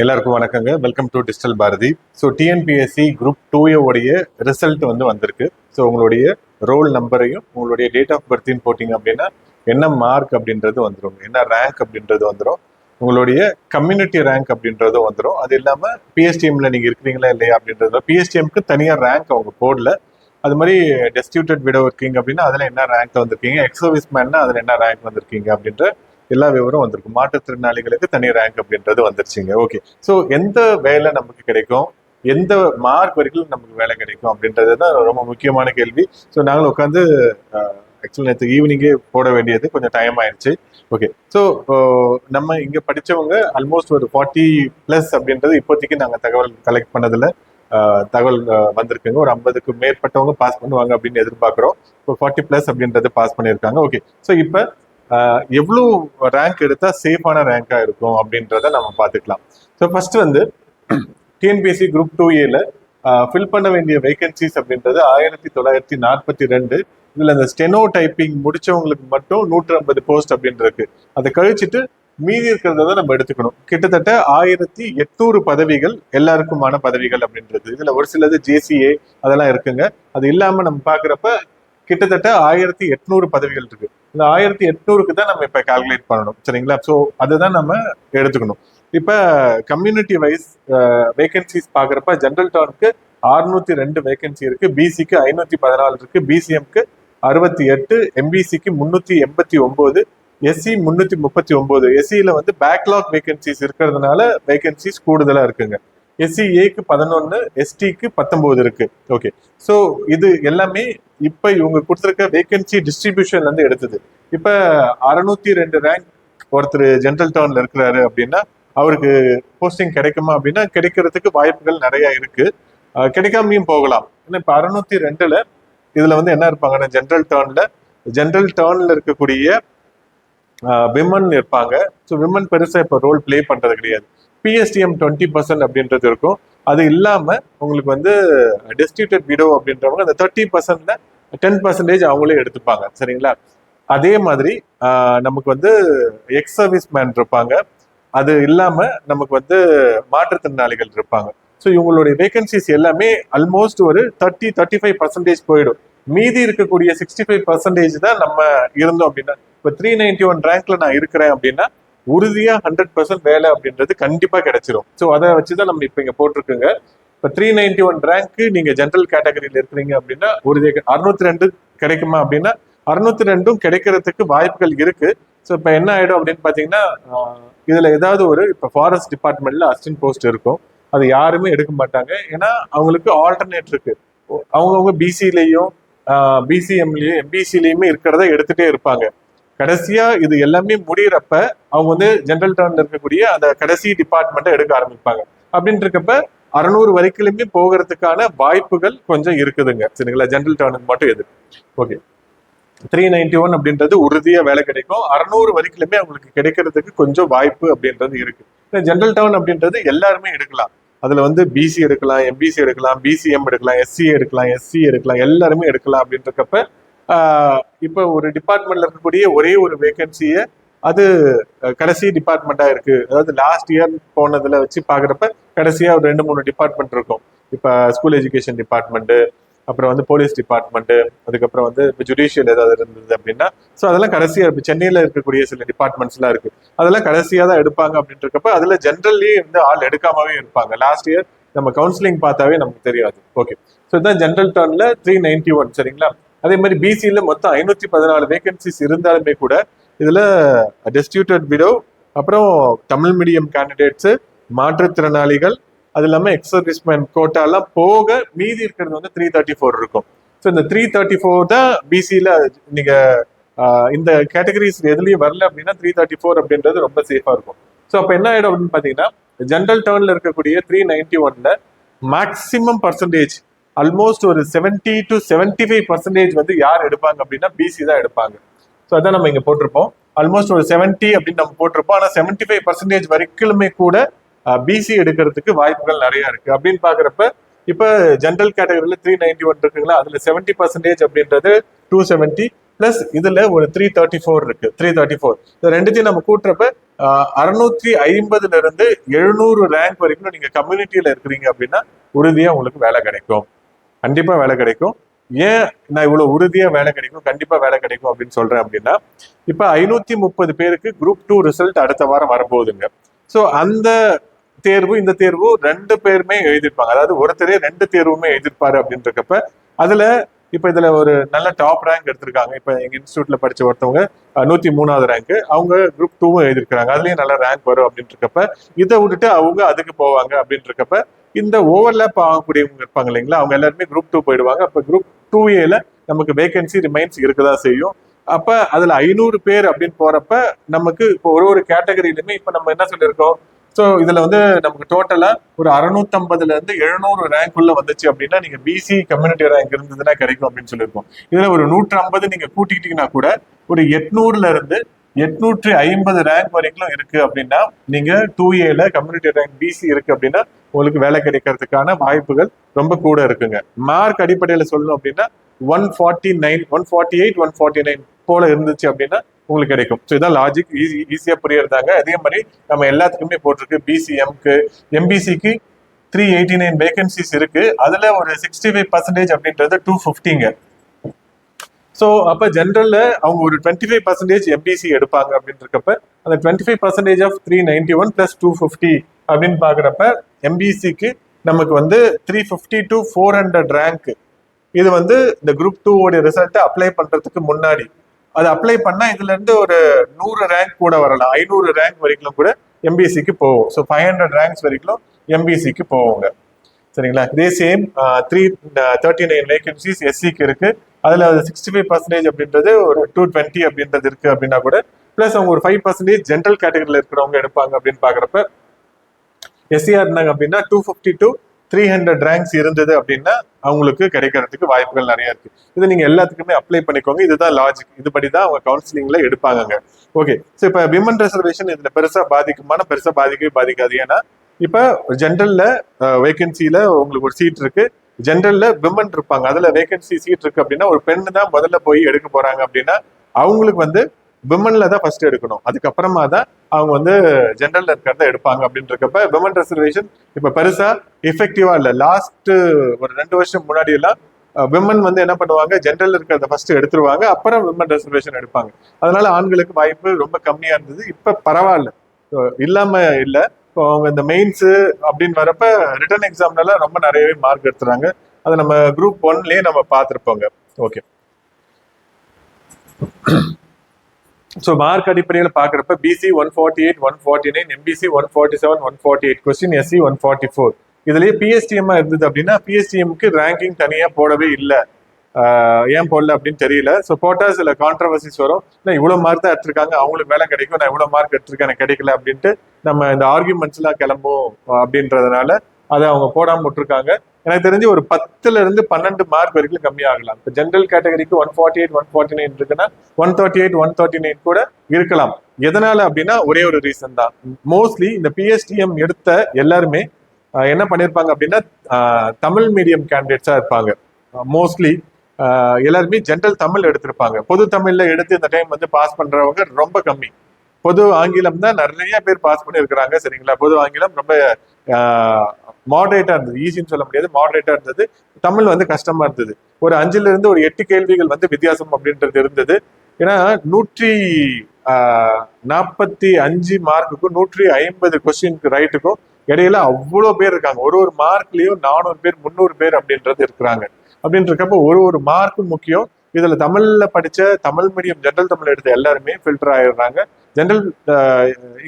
எல்லாருக்கும் வணக்கங்க. Welcome to digital Bharathi so TNPSC group two result வந்து வந்திருக்கு. ஸோ உங்களுடைய ரோல் நம்பரையும் உங்களுடைய டேட் ஆஃப் பர்த்தையும் போட்டிங்க அப்படின்னா என்ன மார்க் அப்படின்றது வந்துடும் என்ன ரேங்க் அப்படின்றது வந்துடும் உங்களுடைய கம்யூனிட்டி ரேங்க் அப்படின்றதும் வந்துடும் அது இல்லாமல் பிஎஸ்டிஎம்ல நீங்கள் இருக்கிறீங்களா இல்லையா அப்படின்றது பிஎஸ்டிஎம்க்கு தனியாக ரேங்க் அவங்க போடல. அது மாதிரி டெஸ்டியூட்டட் விடோ இருக்கீங்க அப்படின்னா அதில் என்ன ரேங்க் வந்திருக்கீங்க? எக்ஸ் சர்வீஸ் மேன்னா அதில் என்ன ரேங்க் வந்திருக்கீங்க அப்படின்ற எல்லா விவரம் வந்திருக்கும். மாற்றுத்திறனாளிகளுக்கு தனி ரேங்க் அப்படின்றது வந்துருச்சுங்க. ஓகே ஸோ எந்த வேலை நமக்கு கிடைக்கும்? எந்த மார்க் வரைக்கும் நமக்கு வேலை கிடைக்கும் அப்படின்றது தான் ரொம்ப முக்கியமான கேள்வி. ஸோ நாங்கள் உட்காந்து ஆக்சுவலி நேற்று ஈவினிங்கே போட வேண்டியது. கொஞ்சம் டைம் ஆயிடுச்சு ஓகே ஸோ நம்ம இங்கே படித்தவங்க ஆல்மோஸ்ட் ஒரு ஃபார்ட்டி ப்ளஸ் அப்படின்றது இப்போதைக்கு நாங்கள் தகவல் கலெக்ட் பண்ணதில் தகவல் வந்திருக்குங்க. ஒரு ஐம்பதுக்கு மேற்பட்டவங்க பாஸ் பண்ணுவாங்க அப்படின்னு எதிர்பார்க்குறோம். இப்போ ஃபார்ட்டி ப்ளஸ் அப்படின்றது பாஸ் பண்ணியிருக்காங்க. ஓகே ஸோ இப்போ எவ்வளோ ரேங்க் எடுத்தால் சேஃபான ரேங்காக இருக்கும் அப்படின்றத நம்ம பார்த்துக்கலாம். ஸோ ஃபர்ஸ்ட் வந்து டிஎன்பிஎஸ்சி குரூப் டூ ஏல ஃபில் பண்ண வேண்டிய வேகன்சிஸ் அப்படின்றது ஆயிரத்தி தொள்ளாயிரத்தி நாற்பத்தி ரெண்டு. இதில் அந்த ஸ்டெனோ டைப்பிங் முடிச்சவங்களுக்கு மட்டும் நூற்றி ஐம்பது போஸ்ட் அப்படின்றது அதை கழிச்சிட்டு மீதி இருக்கிறத நம்ம எடுத்துக்கணும். கிட்டத்தட்ட ஆயிரத்தி எட்நூறு பதவிகள் எல்லாருக்குமான பதவிகள் அப்படின்றது. இதில் ஒரு சிலது ஜேசிஏ அதெல்லாம் இருக்குங்க. அது இல்லாமல் நம்ம பார்க்குறப்ப கிட்டத்தட்ட ஆயிரத்தி எட்நூறு பதவிகள் இருக்குது இந்த ஆயிரத்தி எட்நூறுக்கு தான் நம்ம இப்ப கால்குலேட் பண்ணணும். சரிங்களா? ஸோ அதுதான் நம்ம எடுத்துக்கணும். இப்ப கம்யூனிட்டி வைஸ் வேகன்சிஸ் பாக்குறப்ப ஜென்ரல் டவுனுக்கு அறுநூத்தி ரெண்டு வேகன்சி இருக்கு. பிசிக்கு ஐநூத்தி பதினாலு இருக்கு. பிசிஎம்க்கு அறுபத்தி எட்டு எம்பிசிக்கு முன்னூத்தி எண்பத்தி ஒன்பது எஸ்சி முன்னூத்தி முப்பத்தி ஒன்பது. எஸ்சியில வந்து பேக்லாக் வேகன்சிஸ் இருக்கிறதுனால வேகன்சிஸ் கூடுதலா இருக்குங்க. எஸ்சிஏக்கு பதினொன்று பதினொன்னு எஸ்டிக்கு பத்தொம்போது இருக்கு. ஓகே ஸோ இது எல்லாமே இப்போ இவங்க கொடுத்துருக்க வேகன்சி டிஸ்ட்ரிபியூஷன்லேருந்து எடுத்தது. இப்போ அறுநூத்தி ரெண்டு ரேங்க் ஒருத்தர் ஜென்ரல் டவுனில் இருக்கிறாரு அப்படின்னா அவருக்கு போஸ்டிங் கிடைக்குமா அப்படின்னா கிடைக்கிறதுக்கு வாய்ப்புகள் நிறைய இருக்கு. கிடைக்காமையும் போகலாம். ஏன்னா இப்போ அறுநூத்தி ரெண்டுல இதுல வந்து என்ன இருப்பாங்கன்னா ஜென்ரல் டர்ன்ல ஜென்ரல் டர்ன்ல இருக்கக்கூடிய விமன் இருப்பாங்க. ஸோ விமன் பெருசா இப்போ ரோல் ப்ளே பண்றது கிடையாது. பிஎஸ்டிஎம் டுவெண்ட்டி பர்சன்ட் அப்படின்றது இருக்கும். அது இல்லாமல் உங்களுக்கு வந்து டெஸ்டியூட்டட் விடோ அப்படின்றவங்க அந்த தேர்ட்டி பர்சன்ட்ல டென் பர்சன்டேஜ் அவங்களே எடுத்துப்பாங்க. சரிங்களா? அதே மாதிரி நமக்கு வந்து எக்ஸ் சர்வீஸ் மேன் இருப்பாங்க. அது இல்லாமல் நமக்கு வந்து மாற்றுத்திறனாளிகள் இருப்பாங்க. ஸோ இவங்களுடைய வேகன்சிஸ் எல்லாமே ஆல்மோஸ்ட் ஒரு தேர்ட்டி தேர்ட்டி ஃபைவ் பர்சன்டேஜ் போயிடும். மீதி இருக்கக்கூடிய சிக்ஸ்டி ஃபைவ் பர்சன்டேஜ் தான் நம்ம இருந்தோம் அப்படின்னா இப்போ த்ரீ நைன்டி ஒன் ரேங்க்ல நான் இருக்கிறேன் அப்படின்னா உறுதியா ஹண்ட்ரட் பர்சன்ட் வேலை அப்படின்றது கண்டிப்பா கிடைச்சிரும். ஸோ அதை வச்சுதான் நம்ம இப்போ இங்க போட்டிருக்குங்க. இப்போ த்ரீ நைன்டி ஒன் ரேங்க்கு நீங்க ஜென்ரல் கேட்டகரியில இருக்கிறீங்க அப்படின்னா ஒரு அறுநூத்தி ரெண்டு கிடைக்குமா அப்படின்னா அறுநூத்தி ரெண்டும் கிடைக்கிறதுக்கு வாய்ப்புகள் இருக்கு. ஸோ இப்போ என்ன ஆயிடும் அப்படின்னு பாத்தீங்கன்னா இதுல ஏதாவது ஒரு இப்போ ஃபாரஸ்ட் டிபார்ட்மெண்ட்ல அசிஸ்டன்ட் போஸ்ட் இருக்கும். அது யாருமே எடுக்க மாட்டாங்க. ஏன்னா அவங்களுக்கு ஆல்டர்னேட் இருக்கு. அவங்கவுங்க பிசிலையும் பிசிஎம்லயும் எம்பிசிலையுமே இருக்கிறத எடுத்துட்டே இருப்பாங்க. கடைசியா இது எல்லாமே முடியிறப்ப அவங்க வந்து ஜென்ரல் டர்ன்ல இருக்கக்கூடிய அந்த கடைசி டிபார்ட்மெண்ட்டை எடுக்க ஆரம்பிப்பாங்க. அப்படின்னு இருக்கப்ப அறநூறு வரைக்குமே போகிறதுக்கான வாய்ப்புகள் கொஞ்சம் இருக்குதுங்க. சரிங்களா? ஜென்ரல் டர்னுக்கு மட்டும் எது ஓகே த்ரீ நைன்டி ஒன் அப்படின்றது உறுதியாக வேலை கிடைக்கும். அறநூறு வரைக்குமே அவங்களுக்கு கிடைக்கிறதுக்கு கொஞ்சம் வாய்ப்பு அப்படின்றது இருக்கு. ஜென்ரல் டவுன் அப்படின்றது எல்லாருமே எடுக்கலாம். அதுல வந்து பிசி எடுக்கலாம் எம்பிசி எடுக்கலாம் பிசிஎம் எடுக்கலாம் எஸ்சி எடுக்கலாம் எஸ்சி எடுக்கலாம் எல்லாருமே எடுக்கலாம் அப்படின்றக்கப்ப இப்ப ஒரு டிபார்ட்மெண்ட்ல இருக்கக்கூடிய ஒரே ஒரு வேகன்சியை அது கடைசி டிபார்ட்மெண்ட்டா இருக்கு. அதாவது லாஸ்ட் இயர் போனதுல வச்சு பாக்குறப்ப கடைசியா ஒரு ரெண்டு மூணு டிபார்ட்மெண்ட் இருக்கும். இப்ப ஸ்கூல் எஜுகேஷன் டிபார்ட்மெண்ட் அப்புறம் வந்து போலீஸ் டிபார்ட்மெண்ட் அதுக்கப்புறம் வந்து இப்போ ஜுடிஷியல் ஏதாவது இருந்தது அப்படின்னா ஸோ அதெல்லாம் கடைசியா இப்போ சென்னையில இருக்கக்கூடிய சில டிபார்ட்மெண்ட்ஸ்லாம் இருக்கு. அதெல்லாம் கடைசியா தான் எடுப்பாங்க அப்படின்றக்கப்ப அதுல ஜென்ரல்லி வந்து ஆள் எடுக்காமவே இருப்பாங்க. லாஸ்ட் இயர் நம்ம கவுன்சிலிங் பார்த்தாவே நமக்கு தெரியாது. ஓகே ஸோ இதுதான் ஜென்ரல் டர்ன்ல த்ரீ நைன்டி ஒன் சரிங்களா? அதே மாதிரி பிசியில் மொத்தம் ஐநூத்தி பதினாலு வேகன்சிஸ் இருந்தாலுமே கூட இதுல டெஸ்டியூட்டட் விடோ அப்புறம் தமிழ் மீடியம் கேண்டிடேட்ஸ் மாற்றுத்திறனாளிகள் அது இல்லாம எக்ஸ் சர்வீஸ்மேன் கோட்டாலாம் போக மீதி இருக்கிறது வந்து த்ரீ தேர்ட்டி ஃபோர் இருக்கும். ஸோ இந்த த்ரீ தேர்ட்டி ஃபோர் தான் பிசியில் நீங்க இந்த கேட்டகரிஸ் எதுலையும் வரல அப்படின்னா த்ரீ தேர்ட்டி ஃபோர் அப்படின்றது ரொம்ப சேஃபா இருக்கும். ஸோ அப்போ என்ன ஆயிடும் அப்படின்னு பாத்தீங்கன்னா ஜென்ரல் டேர்னில் இருக்கக்கூடிய த்ரீ நைன்டி ஒன்ல மேக்சிமம் பர்சன்டேஜ் ஆல்மோஸ்ட் ஒரு seventy to seventy five percentage வந்து யார் எடுப்பாங்க அப்படின்னா பிசி தான் எடுப்பாங்க. ஸோ அதான் நம்ம இங்கே போட்டிருப்போம். ஆல்மோஸ்ட் ஒரு செவன்டி அப்படின்னு நம்ம போட்டிருப்போம். ஆனால் செவன்டி ஃபைவ் பர்சன்டேஜ் வரைக்குமே கூட பிசி எடுக்கிறதுக்கு வாய்ப்புகள் நிறைய இருக்கு. அப்படின்னு பாக்குறப்ப இப்போ ஜென்ரல் கேட்டகரியில் த்ரீ நைன்டி ஒன் இருக்குங்களா? அதில் செவன்டி பர்சன்டேஜ் அப்படின்றது டூ செவன்டி ப்ளஸ் இதில் ஒரு த்ரீ தேர்ட்டி ஃபோர் இருக்கு. த்ரீ தேர்ட்டி ஃபோர் இது ரெண்டுத்தையும் நம்ம கூட்டுறப்ப அறுநூற்றி ஐம்பதுல இருந்து எழுநூறு ரேங்க் வரைக்கும் நீங்க கம்யூனிட்டியில இருக்கிறீங்க அப்படின்னா உறுதியாக உங்களுக்கு வேலை கிடைக்கும். கண்டிப்பாக வேலை கிடைக்கும். ஏன் நான் இவ்வளோ உறுதியாக வேலை கிடைக்கும்? கண்டிப்பாக வேலை கிடைக்கும் அப்படின்னு சொல்கிறேன் அப்படின்னா இப்போ ஐநூற்றி முப்பது பேருக்கு குரூப் டூ ரிசல்ட் அடுத்த வாரம் வரப்போகுதுங்க. ஸோ அந்த தேர்வு இந்த தேர்வு ரெண்டு பேருமே எழுதிருப்பாங்க அதாவது ஒருத்தரே ரெண்டு தேர்வுமே எழுதிருப்பாரு அப்படின்றக்கப்ப அதில் இப்போ இதில் ஒரு நல்ல டாப் ரேங்க் எடுத்திருக்காங்க. இப்போ எங்கள் இன்ஸ்டியூட்டில் படித்த ஒருத்தவங்க நூற்றி மூணாவது ரேங்க் அவங்க குரூப் டூவும் எழுதியிருக்கிறாங்க. அதுலேயும் நல்ல ரேங்க் வரும் அப்படின்றக்கப்ப இதை விட்டுட்டு அவங்க அதுக்கு போவாங்க அப்படின்றக்கப்ப இந்த ஓவர்லேப் ஆகக்கூடியவங்க இருப்பாங்க இல்லைங்களா? அவங்க எல்லாருமே குரூப் டூ போயிடுவாங்க. அப்போ குரூப் டூ ஏல நமக்கு வேகன்சி ரிமைன்ஸ் இருக்கதா செய்யும். அப்ப அதுல ஐநூறு பேர் அப்படின்னு போறப்ப நமக்கு இப்போ ஒரு ஒரு கேட்டகரியிலுமே இப்ப நம்ம என்ன சொல்லியிருக்கோம்? ஸோ இதுல வந்து நமக்கு டோட்டலா ஒரு அறுநூத்தம்பதுல இருந்து எழுநூறு ரேங்க் உள்ள வந்துச்சு அப்படின்னா நீங்க பிசி கம்யூனிட்டி ரேங்க் இருந்ததுன்னா கிடைக்கும் அப்படின்னு சொல்லியிருக்கோம். இதுல ஒரு நூற்றி ஐம்பது நீங்க கூட்டிக்கிட்டீங்கன்னா கூட ஒரு எட்நூறுல இருந்து எட்நூற்றி ஐம்பது ரேங்க் வரைக்கும் இருக்கு அப்படின்னா நீங்க டூ ஏல கம்யூனிட்டி ரேங்க் பிசி இருக்கு அப்படின்னா உங்களுக்கு வேலை கிடைக்கிறதுக்கான வாய்ப்புகள் ரொம்ப கூட இருக்குங்க. மார்க் அடிப்படையில சொல்லணும் அப்படின்னா one forty nine one forty eight one forty nine போல இருந்துச்சு அப்படின்னா உங்களுக்கு கிடைக்கும். ஸோ இதான் லாஜிக் ஈஸி ஈஸியா புரியறதாங்க. அதே மாதிரி நம்ம எல்லாத்துக்குமே போட்டிருக்கு. பிசிஎம்க்கு எம்பிசிக்கு த்ரீ எயிட்டி நைன் வேகன்சிஸ் இருக்கு. அதுல ஒரு சிக்ஸ்டி ஃபைவ் பர்சன்டேஜ் அப்படின்றது டூ ஃபிஃப்டிங்க ஸோ அப்போ ஜென்ரலில் அவங்க ஒரு டுவெண்ட்டி ஃபைவ் பர்சன்டேஜ் எம்பிசி எடுப்பாங்க அப்படின்றப்ப அந்த twenty five percentage of three ninety one plus two fifty அப்படின்னு பார்க்குறப்ப எம்பிசிக்கு நமக்கு வந்து three fifty to four hundred rank இது வந்து இந்த குரூப் டூ உடைய ரிசல்ட்டை அப்ளை பண்ணுறதுக்கு முன்னாடி. அது அப்ளை பண்ணால் இதுலேருந்து ஒரு நூறு ரேங்க் கூட வரலாம். ஐநூறு ரேங்க் வரைக்கும் கூட எம்பிசிக்கு போகும். ஸோ ஃபைவ் ஹண்ட்ரட் ரேங்க்ஸ் வரைக்கும் எம்பிசிக்கு போவோங்க சரிங்களா? இதே same three thirty nine vacancies எஸ்சிக்கு இருக்குது அதில் சிக்ஸ்டி ஃபைவ் பர்சன்டேஜ் அப்படின்றது ஒரு டூ டுவெண்ட்டி அப்படின்றது இருக்கு அப்படின்னா கூட ப்ளஸ் அவங்க ஒரு ஃபைவ் பர்சன்டேஜ் ஜென்ரல் கேட்டகரியில் இருக்கிறவங்க எடுப்பாங்க அப்படின்னு பார்க்குறப்ப எஸ்சியாக இருந்தாங்க அப்படின்னா two fifty to three hundred ranks இருந்தது அப்படின்னா அவங்களுக்கு கிடைக்கிறதுக்கு வாய்ப்புகள் நிறைய இருக்கு. இது நீங்க எல்லாத்துக்குமே அப்ளை பண்ணிக்கோங்க. இதுதான் லாஜிக் இதுபடி தான் அவங்க கவுன்சிலிங்ல எடுப்பாங்க ஓகே ஸோ இப்போ விமன் ரிசர்வேஷன் இதுல பெருசா பாதிக்குமான பெருசா பாதிக்கவே பாதிக்காது. ஏன்னா இப்போ ஜென்ரல்ல வேகன்சியில உங்களுக்கு ஒரு சீட் இருக்கு. ஜென்ரல்ல விமன் இருப்பாங்க. அதுல வேகன்சி சீட் இருக்கு அப்படின்னா ஒரு பெண்ணு தான் முதல்ல போய் எடுக்க போறாங்க அப்படின்னா அவங்களுக்கு வந்து விமன்ல தான் ஃபர்ஸ்ட் எடுக்கணும். அதுக்கப்புறமா தான் அவங்க வந்து ஜென்ரல்ல இருக்கிறத எடுப்பாங்க அப்படின்றக்கப்ப விமன் ரிசர்வேஷன் இப்ப பெருசா எஃபெக்டிவா இல்ல. லாஸ்ட் ஒரு ரெண்டு வருஷம் முன்னாடி எல்லாம் விமன் வந்து என்ன பண்ணுவாங்க? ஜென்ரல் இருக்கிறத ஃபர்ஸ்ட் எடுத்துருவாங்க. அப்புறம் விமன் ரிசர்வேஷன் எடுப்பாங்க. அதனால ஆண்களுக்கு வாய்ப்பு ரொம்ப கம்மியா இருந்தது. இப்ப பரவாயில்ல. இல்லாம இல்லை. இப்போ அவங்க இந்த மெயின்ஸு அப்படின்னு வரப்ப ரிட்டர்ன் எக்ஸாம்ல ரொம்ப நிறையவே மார்க் எடுத்துறாங்க. அதை நம்ம குரூப் ஒன்லயே நம்ம பார்த்துருப்போங்க. ஓகே ஸோ மார்க் அடிப்படையில் பார்க்குறப்ப BC one forty eight one forty nine MBC one forty seven one forty eight question SC one forty four இதுலேயே பிஎஸ்டிஎம்மாக இருந்தது அப்படின்னா பிஎஸ்டிஎம்க்கு ரேங்கிங் தனியாக போடவே இல்லை. ஏன் போடல அப்படின்னு தெரியல. ஸோ போட்டால் சில கான்ட்ரவர்சிஸ் வரும். நான் இவ்வளோ மார்க் தான் எடுத்திருக்காங்க. அவங்களுக்கு வேலை கிடைக்கும். நான் இவ்வளோ மார்க் எடுத்திருக்கேன். எனக்கு கிடைக்கல அப்படின்ட்டு நம்ம இந்த ஆர்குமெண்ட்ஸ் கிளம்பும் அப்படின்றதுனால அதை அவங்க போடாமல் விட்டுருக்காங்க. எனக்கு தெரிஞ்சு ஒரு பத்துல இருந்து பன்னெண்டு மார்க் வரைக்கும் கம்மியாகலாம் இப்போ ஜென்ரல் கேட்டகரிக்கு one forty eight one forty nine இருக்குன்னா one thirty eight one thirty nine கூட இருக்கலாம். எதனால அப்படின்னா ஒரே ஒரு ரீசன் தான். மோஸ்ட்லி இந்த பிஎஸ்டிஎம் எடுத்த எல்லாருமே என்ன பண்ணியிருப்பாங்க அப்படின்னா தமிழ் மீடியம் கேண்டிடேட்ஸாக இருப்பாங்க. மோஸ்ட்லி எல்லாருமே ஜென்ரல் தமிழ் எடுத்திருப்பாங்க. பொது தமிழ்ல எடுத்து இந்த டைம் வந்து பாஸ் பண்றவங்க ரொம்ப கம்மி. பொது ஆங்கிலம் தான் நிறைய பேர் பாஸ் பண்ணி இருக்கிறாங்க சரிங்களா? பொது ஆங்கிலம் ரொம்ப மாடரேட்டா இருந்தது. ஈஸின்னு சொல்ல முடியாது மாடரேட்டா இருந்தது. தமிழ் வந்து கஷ்டமா இருந்தது. ஒரு அஞ்சுல இருந்து ஒரு எட்டு கேள்விகள் வந்து வித்தியாசம் அப்படின்றது இருந்தது. ஏன்னா நூற்றி நாற்பத்தி அஞ்சு மார்க்குக்கும் நூற்றி ஐம்பது கொஸ்டினுக்கு ரைட்டுக்கும் இடையில அவ்வளோ பேர் இருக்காங்க. ஒரு ஒரு மார்க்லயும் நானூறு பேர் முந்நூறு பேர் அப்படின்றது இருக்கிறாங்க. அப்படின்றக்கப்ப ஒரு ஒரு மார்க்கும் முக்கியம். இதுல தமிழ்ல படிச்ச தமிழ் மீடியம் ஜென்ரல் தமிழ் எடுத்த எல்லாருமே ஃபில்டர் ஆயிடுறாங்க. ஜென்ரல்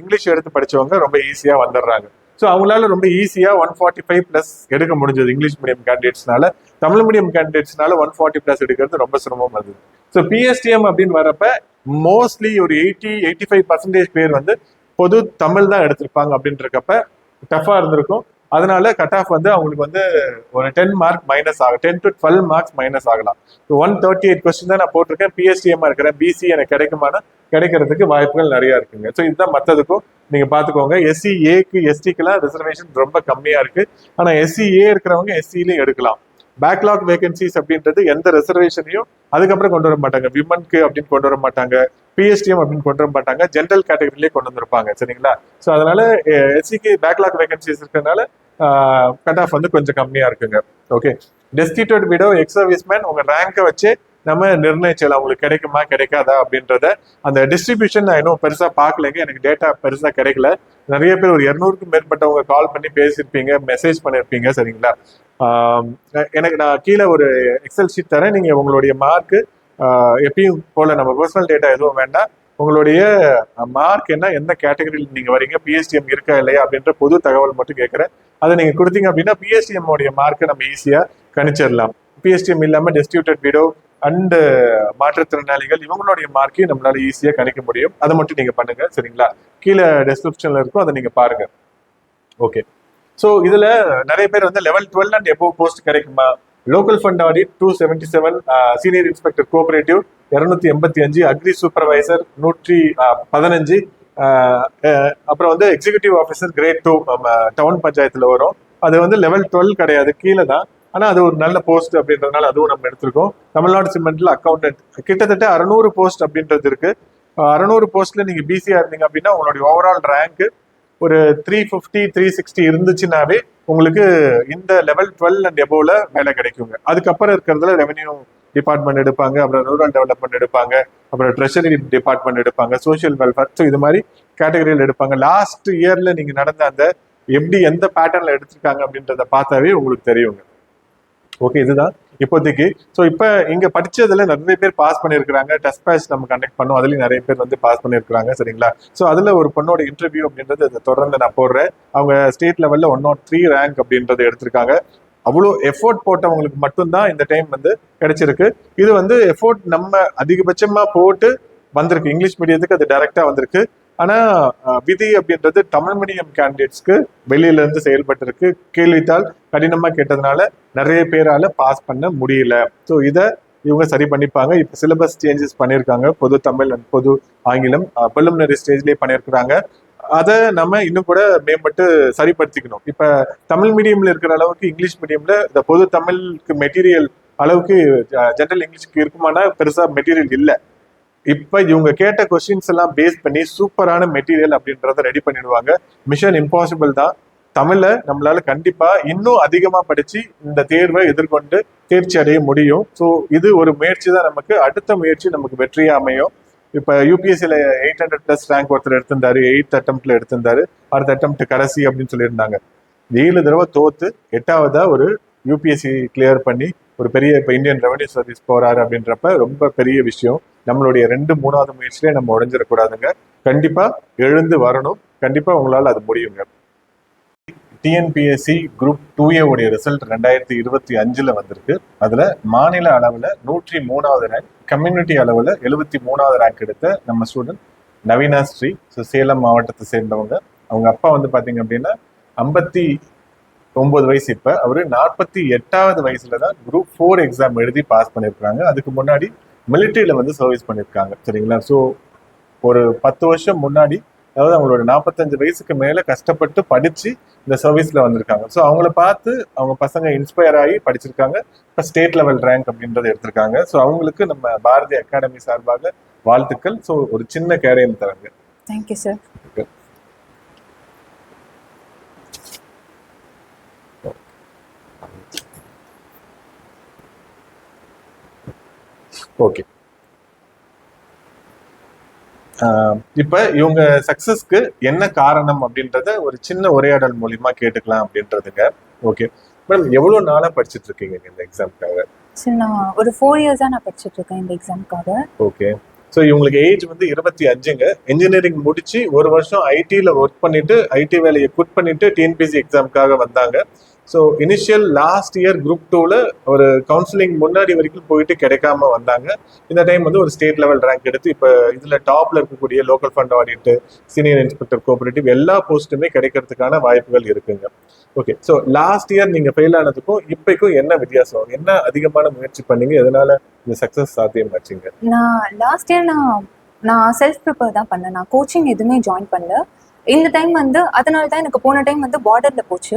இங்கிலீஷ் எடுத்து படிச்சவங்க ரொம்ப ஈஸியா வந்துடுறாங்க. ஸோ அவங்களால ரொம்ப ஈஸியா ஒன் ஃபார்ட்டி ஃபைவ் பிளஸ் எடுக்க முடிஞ்சது இங்கிலீஷ் மீடியம் கேண்டிடேட்ஸ்னால தமிழ் மீடியம் கேண்டிடேட்ஸ்னால ஒன் ஃபார்ட்டி பிளஸ் எடுக்கிறது ரொம்ப சிரமம் இருந்தது. ஸோ பிஎஸ்டிஎம் அப்படின்னு வரப்ப மோஸ்ட்லி ஒரு எயிட்டி எயிட்டி ஃபைவ் பர்சன்டேஜ் பேர் வந்து பொது தமிழ் தான் எடுத்திருப்பாங்க அப்படின்றக்கப்ப டஃபா இருந்திருக்கும். அதனால கட் ஆஃப் வந்து அவங்களுக்கு வந்து ஒரு டென் மார்க் மைனஸ் ஆகும் ten to twelve marks minus ஆகலாம். ஒன் தேர்ட்டி எயிட் கொஸ்டின் தான் நான் போட்டிருக்கேன். பிஎஸ்டிஎம்மா இருக்கிறேன். பிசி எனக்கு கிடைக்குமானா கிடைக்கிறதுக்கு வாய்ப்புகள் நிறையா இருக்குங்க. ஸோ இதுதான் மற்றதுக்கும் நீங்கள் பார்த்துக்கோங்க எஸ்சி ஏக்கு எஸ்டிக்கெல்லாம் ரிசர்வேஷன் ரொம்ப கம்மியாக இருக்குது ஆனால் எஸ்சி ஏ இருக்கிறவங்க எஸ்சிலையும் எடுக்கலாம். பேக்லாக் வேகன்சிஸ் அப்படின்றது எந்த ரிசர்வேஷனையும் அதுக்கப்புறம் கொண்டு வர மாட்டாங்க. விமன்க்கு அப்படின்னு கொண்டு வர மாட்டாங்க. பிஎஸ்டிஎம் அப்படின்னு கொண்டு வர மாட்டாங்க. ஜென்ரல் கேட்டகரியிலே கொண்டு வந்திருப்பாங்க. சரிங்களா? ஸோ அதனால எஸ்சிக்கு பேக்லாக் வேகன்சிஸ் இருக்கிறதுனால கட் ஆஃப் வந்து கொஞ்சம் கம்மியா இருக்குங்க. Okay destitute widow ex serviceman உங்க ரேங்கை வச்சு நம்ம நிர்ணயிச்சலாம் உங்களுக்கு கிடைக்குமா கிடைக்காதா அப்படின்றத அந்த டிஸ்ட்ரிபியூஷன் நான் இன்னும் பெருசா பார்க்கலங்க. எனக்கு டேட்டா பெருசா கிடைக்கல. நிறைய பேர் ஒரு இருநூறுக்கும் மேற்பட்டவங்க கால் பண்ணி பேசியிருப்பீங்க மெசேஜ் பண்ணியிருப்பீங்க சரிங்களா? எனக்கு நான் கீழே ஒரு எக்ஸல் ஷீட் தரேன். நீங்க உங்களுடைய மார்க் எப்பயும் போல நம்ம பர்சனல் டேட்டா எதுவும் வேண்டாம். உங்களுடைய மார்க் என்ன எந்த கேட்டகரியில் நீங்க வரீங்க பிஎஸ்டிஎம் இருக்கா இல்லையா? அப்படின்ற பொது தகவல் மட்டும் கேட்குறேன். அதை நீங்க கொடுத்தீங்க அப்படின்னா பிஎஸ்டிஎம் உடைய மார்க்கை நம்ம ஈஸியா கணிச்சிடலாம். பிஎஸ்டிஎம் இல்லாம டெஸ்டியூட்டட் விடோ அண்டு மாற்றுத்திறனாளிகள் இவங்களுடைய மார்க்கையும் நம்மளால ஈஸியாக கணிக்க முடியும். அதை மட்டும் நீங்கள் பண்ணுங்க சரிங்களா? கீழே டெஸ்கிரிப்ஷன்ல இருக்கும் அதை நீங்கள் பாருங்க. ஓகே ஸோ இதில் நிறைய பேர் வந்து level twelve and above post கிடைக்குமா? Local fund audit two seventy seven senior inspector cooperative இரநூத்தி எண்பத்தி அஞ்சு அக்ரி சூப்பர்வைசர் நூற்றி பதினஞ்சு அப்புறம் வந்து எக்ஸிகியூட்டிவ் ஆஃபீஸர் கிரேட் டூ நம்ம டவுன் பஞ்சாயத்தில் வரும். அது வந்து லெவல் டுவெல் கிடையாது கீழே தான். ஆனால் அது ஒரு நல்ல போஸ்ட் அப்படின்றதுனால அதுவும் நம்ம எடுத்திருக்கோம். தமிழ்நாடு சிமெண்ட்ல அக்கௌண்டன்ட் கிட்டத்தட்ட அறுநூறு போஸ்ட் அப்படின்றது இருக்கு. அறுநூறு போஸ்ட்ல நீங்க பிசியா இருந்தீங்க அப்படின்னா உங்களுடைய ஓவரால் ரேங்க் ஒரு த்ரீ ஃபிஃப்டி த்ரீ சிக்ஸ்டி இருந்துச்சுனாவே உங்களுக்கு இந்த லெவல் டுவெல் அண்ட் எபோவில் வேலை கிடைக்குங்க. அதுக்கப்புறம் இருக்கிறதுல ரெவென்யூ டிபார்ட்மெண்ட் எடுப்பாங்க அப்புறம் ரூரல் டெவலப்மெண்ட் எடுப்பாங்க அப்புறம் ட்ரெஷரி டிபார்ட்மெண்ட் எடுப்பாங்க சோஷியல் வெல்ஃபேர் ஸோ இது மாதிரி கேட்டகரியில் எடுப்பாங்க. லாஸ்ட் இயரில் நீங்கள் நடந்த அந்த எப்படி எந்த பேட்டர்னில் எடுத்திருக்காங்க அப்படின்றத பார்த்தாவே உங்களுக்கு தெரியுங்க. ஓகே இதுதான். இப்போதைக்கு. ஸோ இப்போ இங்கே படித்ததில் நிறைய பேர் பாஸ் பண்ணியிருக்கிறாங்க. டெஸ்ட் பேட்ச் நம்ம கண்டக்ட் பண்ணோம். அதுலேயும் நிறைய பேர் வந்து பாஸ் பண்ணியிருக்கிறாங்க சரிங்களா? ஸோ அதில் ஒரு பொண்ணோட இன்டர்வியூ அப்படின்றது அதை தொடர்ந்து நான் போடுறேன். அவங்க ஸ்டேட் லெவலில் ஒன் நாட் த்ரீ ரேங்க் அப்படின்றத எடுத்திருக்காங்க. அவ்வளோ எஃபோர்ட் போட்டவங்களுக்கு மட்டும்தான் இந்த டைம் வந்து கிடைச்சிருக்கு. இது வந்து எஃபோர்ட் நம்ம அதிகபட்சமாக போட்டு வந்திருக்கு. இங்கிலீஷ் மீடியத்துக்கு அது டைரெக்டாக வந்திருக்கு. ஆனா விதி அப்படின்றது தமிழ் மீடியம் கேண்டிடேட்ஸ்க்கு வெளியில இருந்து செயல்பட்டு இருக்கு கேள்வித்தாள் கடினமா கேட்டதுனால நிறைய பேரால பாஸ் பண்ண முடியல. ஸோ இதை இவங்க சரி பண்ணிப்பாங்க. இப்போ சிலபஸ் சேஞ்சஸ் பண்ணியிருக்காங்க. பொது தமிழ் அண்ட் பொது ஆங்கிலம் ப்ரிலிமினரி ஸ்டேஜ்லேயே பண்ணியிருக்கிறாங்க. அதை நம்ம இன்னும் கூட மேம்பட்டு சரிப்படுத்திக்கணும். இப்போ தமிழ் மீடியம்ல இருக்கிற அளவுக்கு இங்கிலீஷ் மீடியம்ல இந்த பொது தமிழுக்கு மெட்டீரியல் அளவுக்கு ஜென்ரல் இங்கிலீஷ்க்கு இருக்குமானா பெருசா மெட்டீரியல் இல்லை. இப்போ இவங்க கேட்ட கொஸ்டின்ஸ் எல்லாம் பேஸ் பண்ணி சூப்பரான மெட்டீரியல் அப்படின்றத ரெடி பண்ணிடுவாங்க. மிஷன் இம்பாசிபிள் தான். தமிழ்ல நம்மளால கண்டிப்பா இன்னும் அதிகமா படிச்சு இந்த தேர்வை எதிர்கொண்டு தேர்ச்சி அடைய முடியும். ஸோ இது ஒரு முயற்சி தான் நமக்கு. அடுத்த முயற்சி நமக்கு வெற்றியா அமையும். இப்ப யூபிஎஸ்சியில எயிட் ஹண்ட்ரட் பிளஸ் ரேங்க் ஒருத்தர் எடுத்திருந்தாரு. எயித் அட்டம்ப்ட்ல எடுத்திருந்தாரு. அடுத்த அட்டம்ப்ட் கடைசி அப்படின்னு சொல்லியிருந்தாங்க. ஏழு தடவை தோத்து எட்டாவதா ஒரு யூபிஎஸ்சி கிளியர் பண்ணி ஒரு பெரிய இப்போ இந்தியன் ரெவன்யூ சர்வீஸ் போகிறாரு அப்படின்றப்ப ரொம்ப பெரிய விஷயம். நம்மளுடைய ரெண்டு மூணாவது முயற்சியிலே நம்ம உடஞ்சிடக்கூடாதுங்க. கண்டிப்பாக எழுந்து வரணும். கண்டிப்பாக உங்களால் அது முடியுங்க. டிஎன்பிஎஸ்சி குரூப் டூ உடைய ரிசல்ட் ரெண்டாயிரத்தி இருபத்தி அஞ்சில் வந்திருக்கு. அதில் மாநில அளவில் நூற்றி மூணாவது ரேங்க் கம்யூனிட்டி அளவில் எழுபத்தி மூணாவது ரேங்க் எடுத்த நம்ம ஸ்டூடெண்ட் நவீனா ஸ்ரீ. ஸோ சேலம் மாவட்டத்தை சேர்ந்தவங்க. அவங்க அப்பா வந்து பார்த்தீங்க அப்படின்னா ஐம்பத்தி ஒன்பது வயசு இப்ப. அவரு நாற்பத்தி எட்டாவது வயசுல தான் குரூப் ஃபோர் எக்ஸாம் எழுதி பாஸ் பண்ணியிருக்காங்க அதுக்கு முன்னாடி மிலிட்ரியில வந்து சர்வீஸ் பண்ணியிருக்காங்க சரிங்களா? ஸோ ஒரு பத்து வருஷம் முன்னாடி அதாவது அவங்களோட நாற்பத்தஞ்சு வயசுக்கு மேல கஷ்டப்பட்டு படிச்சு இந்த சர்வீஸ்ல வந்திருக்காங்க. ஸோ அவங்கள பார்த்து அவங்க பசங்க இன்ஸ்பயர் ஆகி படிச்சிருக்காங்க. இப்போ ஸ்டேட் லெவல் ரேங்க் அப்படின்றத எடுத்திருக்காங்க. ஸோ அவங்களுக்கு நம்ம பாரதி அகாடமி சார்பாக வாழ்த்துக்கள். ஸோ ஒரு சின்ன கேடயம் தராங்க. தேங்க்யூ சார் ஓகே இப்ப இவங்க சக்சஸ்க்கு என்ன காரணம் அப்படின்றத ஒரு சின்ன உரையாடல் மூலியமா கேட்டுக்கலாம் அப்படின்றதுங்க. ஓகே மேடம் எவ்வளவு நாளா படிச்சிட்டு இருக்கீங்க இந்த எக்ஸாம்க்காக சார் நான் ஒரு ஃபோர் இயர்ஸாக நான் படிச்சுட்டு இருக்கேன் இந்த எக்ஸாமுக்காக ஓகே ஸோ இவங்களுக்கு ஏஜ் வந்து இருபத்தி அஞ்சுங்க. இன்ஜினியரிங் முடிச்சு ஒரு வருஷம் ஐடியில் ஒர்க் பண்ணிட்டு ஐடி வேலையை குட் பண்ணிட்டு டிஎன்பிசி எக்ஸாமுக்காக வந்தாங்க. So initial last year group டூவில் ஒரு கவுன்சிலிங் முன்னாடி வரைக்கும் போயிட்டு கிடைக்காம வந்தாங்க. இந்த டைம் வந்து ஒரு ஸ்டேட் லெவல் ரேங்க் எடுத்து இப்போ இதில் டாப்ல இருக்கக்கூடிய local fund audit senior inspector cooperative எல்லா போஸ்ட்டுமே கிடைக்கிறதுக்கான வாய்ப்புகள் இருக்குங்க. ஓகே ஸோ லாஸ்ட் இயர் நீங்கள் ஃபெயில் ஆனதுக்கும் இப்போக்கும் என்ன வித்தியாசம்? என்ன அதிகமான முயற்சி பண்ணீங்க? எதனால இந்த சக்ஸஸ் சாத்தியமாச்சுங்க? நான் லாஸ்ட் இயர் நான் நான் செல்ஃப் ப்ரிப்பேர் தான் பண்ணேன். நான் கோச்சிங் எதுவுமே ஜாயின் பண்ணல. இந்த டைம் வந்து அதனால தான் எனக்கு போன டைம் வந்து பார்டரில் போச்சு.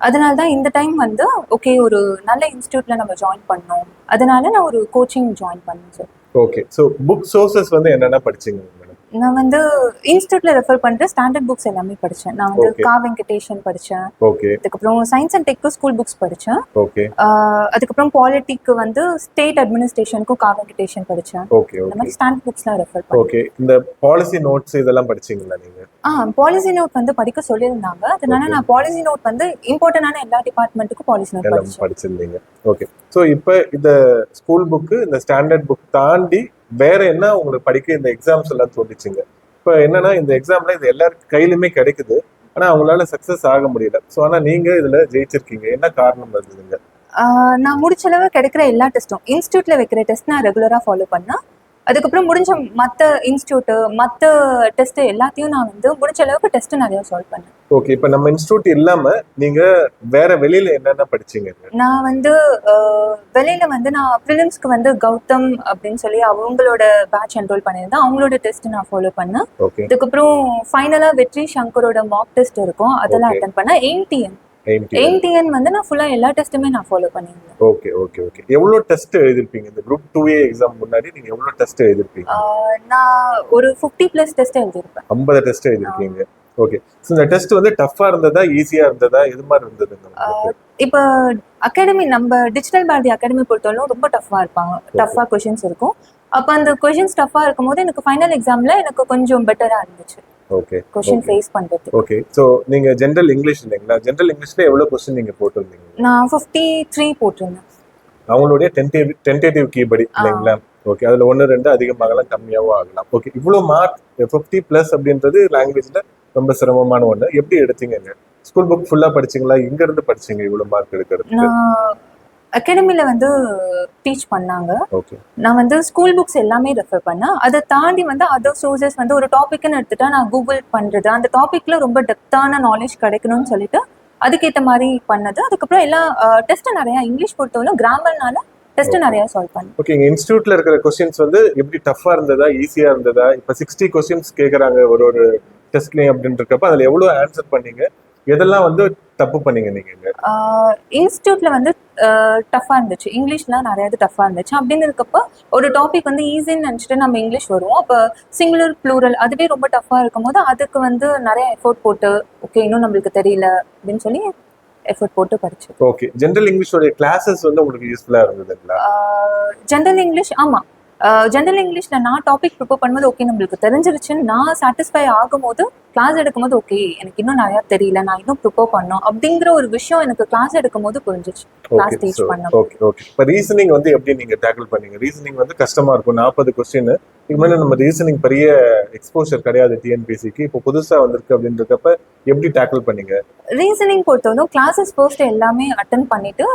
அதனால தான் இந்த டைம் வந்து ஓகே ஒரு நல்ல இன்ஸ்டியூட்ல நம்ம ஜாயின் பண்ணோம். அதனால நான் ஒரு கோச்சிங் ஜாயின் பண்ணேன் sir okay so book sources வந்து என்னென்ன படிச்சீங்க? நான் வந்து இன்ஸ்டியூட்ல ரெஃபர் பண்ற ஸ்டாண்டர்ட் புக்ஸ் எல்லாமே படிச்சேன். நான் வந்து. கா வெங்கடேஷன் படிச்சேன். அதுக்கப்புறம் science and tech school books படிச்சேன். அதுக்கப்புறம் பாலிட்டிக்கு வந்து ஸ்டேட் அட்மினிஸ்ட்ரேஷனுக்கும் கா வெங்கடேஷன் படிச்சேன். இந்த மாதிரி ஸ்டாண்டர்ட் புக்ஸ்லாம் ரெஃபர் பண்ணேன் இந்த பாலிசி நோட்ஸ் இதெல்லாம் படிச்சீங்களா நீங்க? ஆ பாலிசி நோட் வந்து படிக்க சொல்லியிருந்தாங்க. அதனால. நான் பாலிசி நோட் வந்து இம்பார்ட்டன்டான எல்லா டிபார்ட்மெண்ட்டுக்கும் பாலிசி நோட் படிச்சிருந்தீங்க. ஓகே ஸோ இப்போ இந்த ஸ்கூல் புக்கு இந்த ஸ்டாண்டர்ட் புக் தாண்டி வேற என்ன உங்களுக்கு படிக்க இந்த எக்ஸாம்ஸ் எல்லாம் தோண்டிச்சுங்க இப்போ என்னன்னா இந்த எக்ஸாம்ல இது எல்லாருக்கும் கையிலுமே கிடைக்குது. ஆனா அவங்களால சக்சஸ் ஆக முடியல. ஸோ ஆனா நீங்க இதுல ஜெயிச்சிருக்கீங்க. என்ன காரணம் இருந்ததுங்க? ஆஹ் நான் முடிச்ச அளவு கிடைக்கிற எல்லா டெஸ்ட்டும் இன்ஸ்டியூட்ல வைக்கிற டெஸ்ட் நான் ரெகுலரா ஃபாலோ பண்ணா அதுக்கப்புறம் முடிஞ்ச மற்ற இன்ஸ்டியூட் மற்ற டெஸ்ட் எல்லாத்தையும் நான் வந்து முடிஞ்ச அளவுக்கு டெஸ்ட் நிறைய சால்வ் பண்ணேன். ஓகே இப்போ நம்ம இன்ஸ்டியூட் இல்லாம நீங்க வேற வெளியில என்னென்ன படிச்சீங்க? நான் வந்து வெளியில வந்து நான் ப்ரிலிம்ஸ்க்கு வந்து கௌதம் அப்படின்னு சொல்லி அவங்களோட பேட்ச் என்ரோல் பண்ணியிருந்தேன். அவங்களோட டெஸ்ட் நான் ஃபாலோ பண்ணேன். அதுக்கப்புறம் ஃபைனலா வெற்றி சங்கரோட மாக் டெஸ்ட் இருக்கும். அதெல்லாம். அட்டன் பண்ணேன். எயின்டிஎன் எயிம்டி எயின்டிஎன் வந்து நான் ஃபுல்லா எல்லா டெஸ்ட்டுமே நான் ஃபாலோ பண்ணியிருந்தேன். ஓகே ஓகே ஓகே எவ்வளோ டெஸ்ட் எழுதிருப்பீங்க? இந்த குரூப் டூ ஏ எக்ஸாம் முன்னாடி நீங்க எவ்வளோ டெஸ்ட் எழுதிருப்பீங்க? நான் ஒரு ஃபிஃப்டி ப்ளஸ் டெஸ்ட் எழுதியிருப்பேன் ஐம்பது டெஸ்ட் எழுதிருக்கீங்க. ஓகே ஸோ இந்த டெஸ்ட் வந்து டஃப்பா இருந்ததா ஈஸியா இருந்ததா? எது மாதிரி உங்களுக்கு? இப்போ அகாடமி நம்ம டிஜிட்டல் பாரதி அகாடமி பொறுத்தவரைக்கும் ரொம்ப டஃப்பாக இருப்பாங்க. டஃப்பாக கொஷின்ஸ் இருக்கும். அப்போ அந்த கொஷின்ஸ் டஃப்பாக இருக்கும்போது எனக்கு ஃபைனல் எக்ஸாமில் எனக்கு கொஞ்சம் பெட்டராக இருந்துச்சு. Okay Okay. ஃபேஸ் பண்ணுறதுக்கு ஓகே ஸோ நீங்க ஜென்ரல் இங்கிலீஷ் இல்லைங்களா? ஜென்ரல் இங்கிலீஷ்ல எவ்வளவு கொஸ்டின் நீங்க போட்டிருந்தீங்க? நான் ஃபிஃப்டி த்ரீ போட்டிருந்தேன். அவங்களுடைய டென்டேட்டிவ் டென்டேட்டிவ் கீபடி இல்லைங்களா? ஓகே அதுல ஒன்று ரெண்டு அதிகமாகலாம் கம்மியாகவும் ஆகலாம். ஓகே இவ்வளோ மார்க் ஃபிஃப்டி ப்ளஸ் அப்படின்றது லாங்குவேஜ்ல ரொம்ப சிரமமான ஒன்று எப்படி எடுத்தீங்கங்க? ஸ்கூல் புக் ஃபுல்லா படிச்சீங்களா? எங்க இருந்து படிச்சீங்க இவ்வளவு மார்க் எடுக்கிறதுக்கு? அகாடமியில் வந்து டீச் பண்ணாங்க. நான் வந்து ஸ்கூல் புக்ஸ் எல்லாமே ரெஃபர் பண்ணேன். அதை தாண்டி வந்து அதர் சோர்சஸ் வந்து ஒரு டாபிக்னு எடுத்துட்டா நான் கூகுள் பண்ணுறது அந்த டாப்பிக்கில் ரொம்ப டெப்த்தான நாலேஜ் கிடைக்கணும்னு சொல்லிட்டு அதுக்கேற்ற மாதிரி பண்ணது. அதுக்கப்புறம் எல்லா டெஸ்ட்டு நிறையா. இங்கிலீஷ் பொறுத்தவரை கிராமர்னால டெஸ்ட்டு நிறையா சால்வ் பண்ணேன். ஓகே எங்க இன்ஸ்டியூட்ல இருக்கிற கொஸ்டின்ஸ் வந்து எப்படி டஃப்பா இருந்ததா ஈஸியா இருந்ததா? இப்ப சிக்ஸ்டி கொஸ்டின்ஸ் கேக்குறாங்க ஒரு ஒரு டெஸ்ட்லயும் அப்படின்றப்ப அதுல எவ்வளவு ஆன்சர் பண்ணீங்க? எதெல்லாம் வந்து தப்பு பண்ணீங்க நீங்க? இன்ஸ்டியூட்ல வந்து டஃப்பாக இருந்துச்சு. இங்கிலீஷ்லாம் நிறைய இது டஃப்பாக இருந்துச்சு. அப்படின்னு இருக்கப்போ ஒரு டாபிக் வந்து ஈஸின்னு நினச்சிட்டு நம்ம இங்கிலீஷ் வருவோம். அப்போ சிங்குலர் ப்ளூரல் அதுவே ரொம்ப டஃப்பாக இருக்கும்போது அதுக்கு வந்து நிறைய எஃபோர்ட் போட்டு ஓகே இன்னும் நம்மளுக்கு தெரியல அப்படின்னு சொல்லி எஃபோர்ட் போட்டு படிச்சேன் ஓகே ஜென்ரல் இங்கிலீஷோட கிளாஸஸ் வந்து உங்களுக்கு யூஸ்ஃபுல்லா இருந்ததுங்களா? ஜென்ரல் இங்கிலீஷ் ஆமாம் ஜென்ரல் இங்கிலீஷில் நான் டாபிக் ப்ரிப்பேர் பண்ணும்போது ஓகே நம்மளுக்கு தெரிஞ்சிருச்சுன்னு நான் சாட்டிஸ்ஃபை ஆகும்போது கிளாஸ் எடுக்கும்போது ஓகே எனக்கு இன்னும் நிறையா தெரியல நான் இன்னும் ப்ரிப்பேர் பண்ணோம் அப்படிங்கிற ஒரு விஷயம் எனக்கு கிளாஸ் எடுக்கும்போது புரிஞ்சிச்சு. கிளாஸ் டீச் பண்ண ஓகே ஓகே இப்போ ரீசனிங் வந்து எப்படி நீங்க டேக்கிள் பண்ணீங்க? ரீசனிங் வந்து கஷ்டமா இருக்கும் நாற்பது கொஸ்டின் இதுக்கு முன்னாடி நம்ம ரீசனிங் பெரிய எக்ஸ்போஷர் கிடையாது டிஎன்பிசிக்கு இப்போ புதுசா வந்திருக்கு அப்படின்றப்ப எப்படி டேக்கிள் பண்ணீங்க? ரீசனிங் பொறுத்தவரைக்கும் கிளாஸஸ் ஃபர்ஸ்ட் எல்லாமே அட்டன் பண்ணிட்டு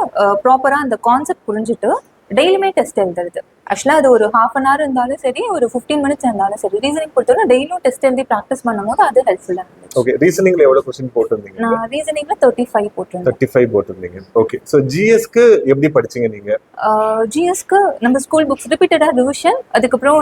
ப்ராப்பராக அந்த கான்செப்ட் புரிஞ்சுட்டு டெய்லியுமே டெஸ்ட் எழுதுறது. ஆக்சுவலாக அது ஒரு ஹாஃப் அன் ஹவர் இருந்தாலும் சரி ஒரு ஃபிஃப்டீன் மினிட்ஸ் இருந்தாலும் சரி. ரீசனிங் பொறுத்தவரை டெய்லியும் டெஸ்ட் எழுதி ப்ராக்டிஸ் பண்ணும்போது அது ஹெல்ப்ஃபுல்லாக இருந்துச்சு. ஓகே ரீசனிங்ல எவ்வளவு கொஸ்டின் போட்டிருந்தீங்க? நான் ரீசனிங்ல தேர்ட்டி ஃபைவ் போட்டிருந்தேன் தேர்ட்டி ஃபைவ் போட்டிருந்தீங்க ஓகே ஸோ ஜிஎஸ்க்கு எப்படி படிச்சீங்க நீங்க? ஜிஎஸ்க்கு நம்ம ஸ்கூல் புக்ஸ் ரிப்பீட்டடாக ரிவிஷன் அதுக்கப்புறம்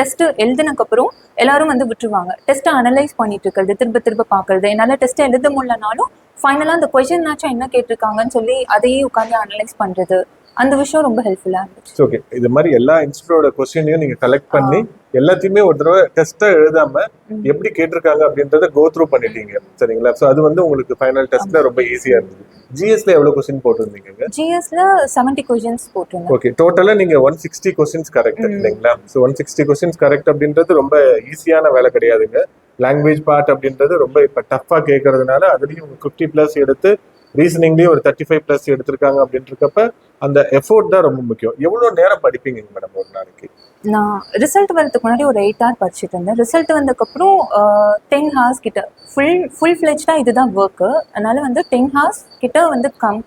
டெஸ்ட் எழுதினக்கப்புறம் எல்லாரும் வந்து விட்டுருவாங்க. டெஸ்ட்டை அனலைஸ் பண்ணிட்டு இருக்கிறது திரும்ப திரும்ப பார்க்கறது. என்னால் டெஸ்ட் எழுத முடியலனாலும் ஃபைனலாக அந்த கொஷின்னாச்சும் என்ன கேட்டிருக்காங்கன்னு சொல்லி அதையே உட்காந்து அனலைஸ் பண்ணுறது அந்த விஷயம் ரொம்ப ஹெல்ப்ஃபுல்லாக இருந்துச்சு. ஓகே இது மாதிரி எல்லா இன்ஸ்டியூட்டோட கொஸ்டினையும் நீங்க கலெக்ட் பண்ணி எல்லாத்தையுமே ஒரு தடவை டெஸ்ட்டா எழுதாம. எப்படி கேட்டிருக்காங்க அப்படின்றத கோ த்ரூ பண்ணிட்டீங்க. சரிங்களா? ஸோ அது வந்து உங்களுக்கு ஃபைனல் டெஸ்ட்ல ரொம்ப ஈஸியா இருந்தது. ஜிஎஸ்ல எவ்வளவு கொஸ்டின் போட்டிருந்தீங்க ஜிஎஸ்ல செவன்டி கொஷின்ஸ் போட்டிருந்தேன். ஓகே டோட்டலா நீங்க ஒன் சிக்ஸ்டி கொஸ்டின்ஸ் கரெக்ட். இல்லைங்களா? So one sixty questions correct அப்படின்றது ரொம்ப ஈஸியான வேலை கிடையாதுங்க. லாங்குவேஜ் பார்ட் அப்படின்றது ரொம்ப இப்போ டஃப்பாக கேட்கறதுனால அதுலேயும் ஃபிஃப்டி ப்ளஸ் எடுத்து ரீசனிங்லேயும் ஒரு தேர்ட்டி ஃபைவ் ப்ளஸ் எடுத்திருக்காங்க அப்படின்றப்ப அந்த எஃபோர்ட் தான் ரொம்ப முக்கியம். எவ்வளோ நேரம் படிப்பீங்க மேடம் ஒரு நாளைக்கு? நான் ரிசல்ட் வரதுக்கு முன்னாடி ஒரு எயிட் ஹவர் படிச்சுட்டு இருந்தேன். ரிசல்ட் வந்ததுக்கப்புறம் டென் ஹார்ஸ் கிட்ட ஃபுல் ஃபுல் ஃப்ளெஜ்டாக இதுதான் ஒர்க்கு அதனால வந்து டென் ஹார்ஸ் கிட்ட வந்து கம்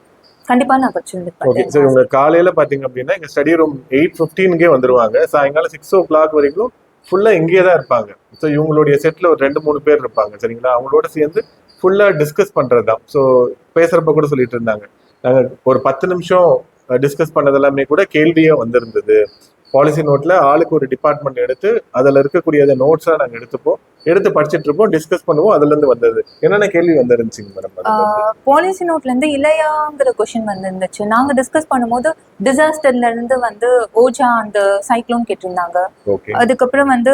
கண்டிப்பாக நான் ஓகே படிச்சிருந்துருப்பேன் ஸோ இவங்க காலையில பாத்தீங்க அப்படின்னா எங்க ஸ்டடி ரூம் எயிட் ஃபிஃப்டீனுக்கே வந்துருவாங்க. சாயங்காலம் சிக்ஸ் ஓ கிளாக் வரைக்கும் ஃபுல்லா இங்கேயே தான் இருப்பாங்க. ஸோ இவங்களுடைய செட்ல ஒரு ரெண்டு மூணு பேர் இருப்பாங்க. சரிங்களா? அவங்களோட சேர்ந்து ஃபுல்லாக டிஸ்கஸ் பண்ணுறது தான் ஸோ பேசுகிறப்ப கூட சொல்லிட்டு இருந்தாங்க. நாங்கள் ஒரு பத்து நிமிஷம் டிஸ்கஸ் பண்ணது எல்லாமே கூட கேள்வியே வந்திருந்தது. பாலிசி நோட்ல ஆளுக்கு ஒரு டிபார்ட்மெண்ட் எடுத்து அதுல இருக்கக்கூடிய அந்த நோட்ஸா நாங்க எடுத்துப்போம். எடுத்து படிச்சிட்டு இருப்போம் டிஸ்கஸ் பண்ணுவோம் அதுல இருந்து வந்தது. என்னென்ன கேள்வி வந்துருந்துச்சுங்க மேடம் பாலிசி நோட்ல இருந்து? இல்லையாங்கிற கொஸ்டின் வந்துருந்துச்சு. நாங்க டிஸ்கஸ் பண்ணும்போது டிசாஸ்டர்ல இருந்து வந்து ஓஜா அந்த சைக்ளோன் கேட்டிருந்தாங்க. அதுக்கப்புறம் வந்து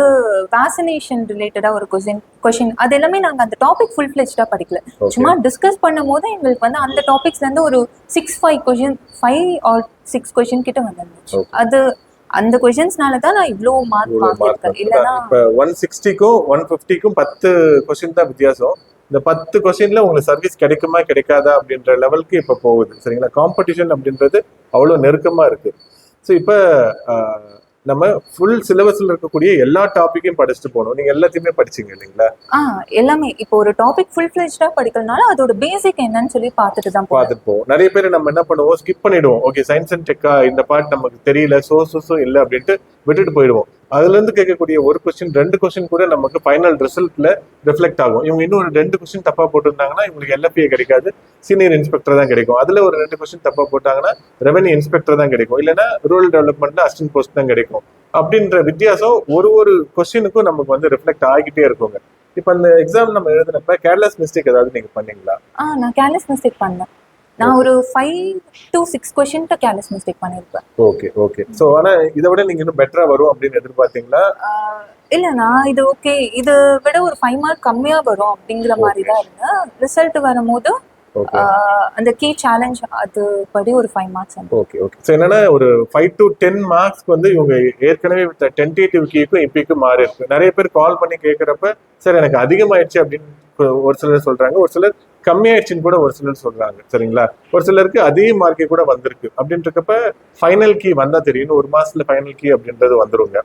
வேக்சினேஷன் ரிலேட்டடா ஒரு கொஸ்டின் கொஸ்டின் அது எல்லாமே நாங்க அந்த டாபிக் ஃபுல் ஃபிளெஜ்டா படிக்கல. சும்மா டிஸ்கஸ் பண்ணும்போது எங்களுக்கு வந்து அந்த டாபிக்ஸ்ல இருந்து ஒரு six five question five or six question கிட்ட வந்துருந்துச்சு. அது அந்த கொஸ்டின்ஸ்னால தான் நான் இவ்வளோ மார்க் வாங்கியிருக்கேன். இல்லைன்னா இப்ப ஒன் சிக்ஸ்டிக்கும் ஒன் ஃபிஃப்டிக்கும் பத்து கொஸ்டின் தான் வித்தியாசம். இந்த பத்து கொஸ்டின்ல உங்களுக்கு சர்வீஸ் கிடைக்குமா கிடைக்காதா அப்படின்ற லெவலுக்கு இப்ப போகுது. சரிங்களா? காம்படிஷன் அப்படின்றது அவ்வளவு நெருக்கமா இருக்கு. ஸோ இப்ப நம்ம ஃபுல் சிலபஸ்ல இருக்கக்கூடிய எல்லா டாபிக்கையும் படிச்சுட்டு போகணும். நீங்க எல்லாத்தையுமே படிச்சீங்க இல்லைங்களா? ஆ எல்லாமே. இப்போ ஒரு டாபிக் ஃபுல் ஃபிளெஜ்டா படிக்கலனால அதோட பேசிக் என்னன்னு சொல்லி பார்த்துட்டு தான் பார்த்துட்டு போவோம். நிறைய பேர் நம்ம என்ன பண்ணுவோம்? ஸ்கிப் பண்ணிடுவோம். ஓகே சயின்ஸ் அண்ட் டெக்கா இந்த பார்ட் நமக்கு தெரியல சோர்சஸும் இல்லை அப்படின்ட்டு விட்டுட்டு போயிடுவோம். அதுல இருந்து கேட்கக்கூடிய ஒரு கொஸ்டின் ரெண்டு கொஸ்டின் கூட நமக்கு ஃபைனல் ரிசல்ட்ல ரிஃப்ளெக்ட் ஆகும். இவங்க இன்னும் ஒரு ரெண்டு கொஸ்டின் தப்பா போட்டிருந்தாங்கன்னா இவங்களுக்கு எல்எஃபிஏ கிடைக்காது. சீனியர் இன்ஸ்பெக்டர் தான் கிடைக்கும். அதுல ஒரு ரெண்டு கொஸ்டின் தப்பா போட்டாங்கன்னா ரெவன்யூ இன்ஸ்பெக்டர் தான் கிடைக்கும். இல்லைன்னா ரூரல் டெவலப்மெண்ட்ல அசிஸ்டன்ட் போஸ்ட் தான் கிடைக்கும். அப்படின்ற வித்தியாசம் ஒரு ஒரு கொஸ்டினுக்கும் நமக்கு வந்து ரிஃப்ளெக்ட் ஆகிட்டே இருக்குங்க. இப்போ அந்த எக்ஸாம் நம்ம எழுதினப்ப கேர்லெஸ் மிஸ்டேக் ஏதாவது நீங்க பண்ணீங்களா? ஆ நான் கேர்லெஸ் மிஸ்டேக் பண்ணேன். நான் ஒரு ஃபைவ் டு சிக்ஸ் கொஸ்டின்ட்ட கேர்லெஸ் மிஸ்டேக் பண்ணியிருப்பேன் ஓகே ஓகே சோ ஆனா இதை விட நீங்க இன்னும் பெட்டரா வரும் அப்படின்னு எதிர்பார்த்தீங்களா? இல்ல நான் இது ஓகே இதை விட ஒரு ஃபைவ் மார்க் கம்மியா வரும் அப்படிங்கிற மாதிரி தான் இருந்தேன் ரிசல்ட் வரும்போது அந்த கீ சேலஞ்ச் அது படி ஒரு five marks okay okay so என்னன்னா ஒரு ஃபைவ் டு டென் மார்க்ஸ்க்கு வந்து இவங்க ஏற்கனவே டென்டேட்டிவ் கீக்கும் இப்பைக்கும் மாறி இருக்கு. நிறைய பேர் கால் பண்ணி கேட்குறப்ப சார் எனக்கு அதிகமாயிடுச்சு அப்படின்னு ஒரு சிலர் சொல்றாங்க. ஒரு சிலர் கம்மியாயிடுச்சுன்னு கூட ஒரு சிலர் சொல்றாங்க சரிங்களா? ஒரு சிலருக்கு அதே மார்க்கே கூட வந்திருக்கு. அப்படின்றக்கப்ப ஃபைனல் கீ வந்தா தெரியும். ஒரு மாசத்துல ஃபைனல் கீ அப்படின்றது வந்துருங்க.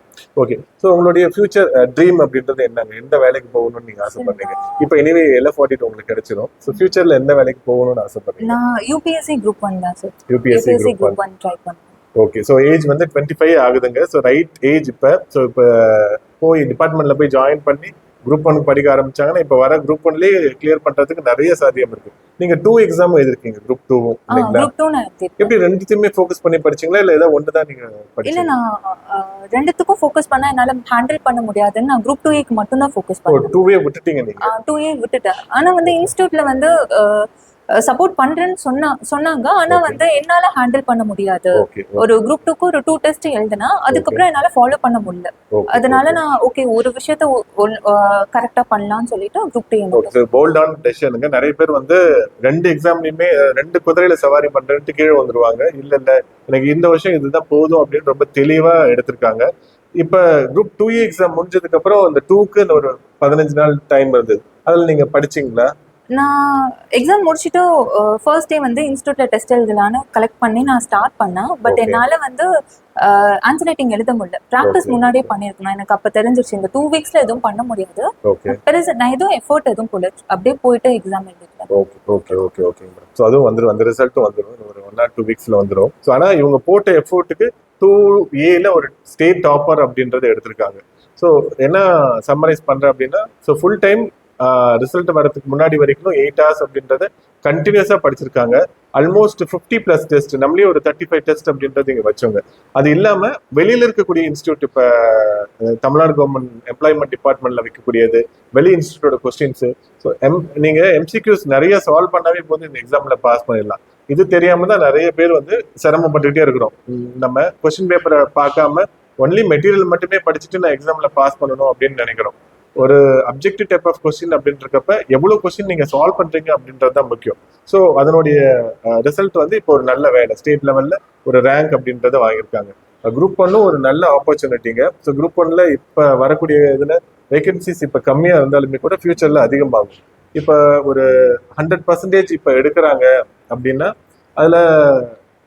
ஓகே ஸோ உங்களுடைய ஃபியூச்சர் ட்ரீம் அப்படின்றது என்னங்க? எந்த வேலைக்கு போகணும்னு நீங்க ஆசைப்படுறீங்க இப்போ எனிவே எல்லாம் ஃபார்ட்டி உங்களுக்கு கிடைச்சிடும் ஸோ ஃபியூச்சர்ல எந்த வேலைக்கு போகணும்னு ஆசைப்படுறீங்க நான் யூபிஎஸ்சி குரூப் ஒன் தான் sir UPSC group one try பண்ணேன் ஓகே ஸோ ஏஜ் வந்து டுவெண்ட்டி ஃபைவ் ஆகுதுங்க. ஸோ ரைட் ஏஜ் இப்போ ஸோ இப்போ போய் டிபார்ட்மெண்ட்ல போய் ஜாயின் பண்ணி குரூப் ஒன் படிக்க ஆரம்பிச்சாங்கன்னா இப்போ வர குரூப் ஒன்லேயே கிளியர் பண்றதுக்கு நிறைய சாத்தியம் இருக்கு. நீங்க டூ எக்ஸாம் எழுதிருக்கீங்க குரூப் டூவும் இல்லைங்களா? எப்படி ரெண்டுத்தையுமே ஃபோக்கஸ் பண்ணி படிச்சீங்களா இல்ல ஏதோ ஒன்று தான் நீங்க இல்ல நான் ரெண்டுத்துக்கும் ஃபோக்கஸ் பண்ணா என்னால ஹேண்டில் பண்ண முடியாதுன்னு நான் குரூப் டூ ஏக்கு மட்டும் தான் ஃபோக்கஸ் பண்ணேன் டூவே விட்டுட்டீங்க நீங்க? டூ ஏ விட்டுட்டேன். ஆனா வந்து இன்ஸ்டியூட்ல வந்து சப்போர்ட் பண்றேன்னு சொன்னா சொன்னாங்க. ஆனா. வந்து என்னால ஹேண்டில் பண்ண முடியாது. ஒரு குரூப் டூக்கு ஒரு டூ டெஸ்ட் எழுதுனா அதுக்கப்புறம் என்னால ஃபாலோ பண்ண முடியல. அதனால நான் ஓகே ஒரு விஷயத்த கரெக்டா பண்ணலாம்னு சொல்லிட்டு குரூப் டூ போல்டான டெசிஷனுங்க நிறைய பேர் வந்து ரெண்டு எக்ஸாம்லயுமே ரெண்டு குதிரையில சவாரி பண்றேன்ட்டு கீழே வந்துருவாங்க. இல்ல இல்ல. எனக்கு இந்த வருஷம் இதுதான் போதும் அப்படின்னு ரொம்ப தெளிவா எடுத்திருக்காங்க. இப்ப குரூப் டூ எக்ஸாம் முடிஞ்சதுக்கு அப்புறம் இந்த டூக்கு ஒரு பதினஞ்சு நாள் டைம் இருந்தது அதுல நீங்க படிச்சீங்களா? நான் எக்ஸாம் முடிச்சுட்டு ஃபர்ஸ்ட் டே வந்து இன்ஸ்டியூட்ல டெஸ்ட் எழுதலான்னு கலெக்ட் பண்ணி நான் ஸ்டார்ட் பண்ணேன். பட். என்னால வந்து ஆன்சர் ரைட்டிங் எழுத முடியல. ப்ராக்டிஸ். முன்னாடியே பண்ணியிருக்கணும். எனக்கு அப்ப தெரிஞ்சிருச்சு. இந்த டூ வீக்ஸ்ல எதுவும் பண்ண முடியாது. பெருசு நான் எதுவும் எஃபோர்ட் எதுவும் போல அப்படியே போயிட்டு எக்ஸாம் எழுதிட்டேன். Okay okay okay okay so அதுவும் வந்துடும் அந்த ரிசல்ட்டும் வந்துடும் ஒரு ஒன் ஆர் டூ வீக்ஸ்ல வந்துடும் ஸோ ஆனா இவங்க போட்ட எஃபோர்ட்டுக்கு டூ ஏல ஒரு ஸ்டேட் டாப்பர் அப்படின்றத எடுத்திருக்காங்க. ஸோ என்ன சம்மரைஸ் பண்றேன் அப்படின்னா ஸோ ஃபுல் டைம் ரிசல்ட் வரதுக்கு முன்னாடி வரைக்கும் எயிட் ஹவர்ஸ் அப்படின்றத கண்டினியூஸா படிச்சிருக்காங்க. ஆல்மோஸ்ட் ஃபிஃப்டி பிளஸ் டெஸ்ட் நம்மளே ஒரு தேர்ட்டி ஃபைவ் டெஸ்ட் அப்படின்றது இங்க வச்சோங்க அது இல்லாம வெளியில இருக்கக்கூடிய இன்ஸ்டியூட் இப்ப தமிழ்நாடு கவர்மெண்ட் எம்ப்ளாய்மெண்ட் டிபார்ட்மெண்ட்ல வைக்கக்கூடியது வெளி இன்ஸ்டியூட்டோட கொஸ்டின்ஸ் ஸோ எம் நீங்க எம்சிக்யூஸ் நிறைய சால்வ் பண்ணாவே போது இந்த எக்ஸாம்ல பாஸ் பண்ணிடலாம். இது தெரியாம தான் நிறைய பேர் வந்து சிரமப்பட்டுக்கிட்டே இருக்கிறோம். நம்ம கொஸ்டின் பேப்பரை பார்க்காம ஒன்லி மெட்டீரியல் மட்டுமே படிச்சுட்டு நான் எக்ஸாம்ல பாஸ் பண்ணணும் அப்படின்னு நினைக்கிறோம். ஒரு அப்ஜெக்டிவ் டைப் ஆஃப் கொஸ்டின் அப்படின்றக்கப்ப எவ்வளோ கொஸ்டின் நீங்கள் சால்வ் பண்ணுறீங்க அப்படின்றது தான் முக்கியம். ஸோ அதனுடைய ரிசல்ட் வந்து இப்போ ஒரு நல்ல வேலை. ஸ்டேட் லெவலில் ஒரு ரேங்க் அப்படின்றத வாங்கியிருக்காங்க. குரூப் ஒன்னும் ஒரு நல்ல ஆப்பர்ச்சுனிட்டிங்க ஸோ குரூப் ஒன்ல இப்போ வரக்கூடிய இதில் வேகன்சிஸ் இப்போ கம்மியாக இருந்தாலுமே கூட ஃபியூச்சரில் அதிகமாகும். இப்போ ஒரு ஹண்ட்ரட் பர்சன்டேஜ் இப்போ எடுக்கிறாங்க அப்படின்னா அதில்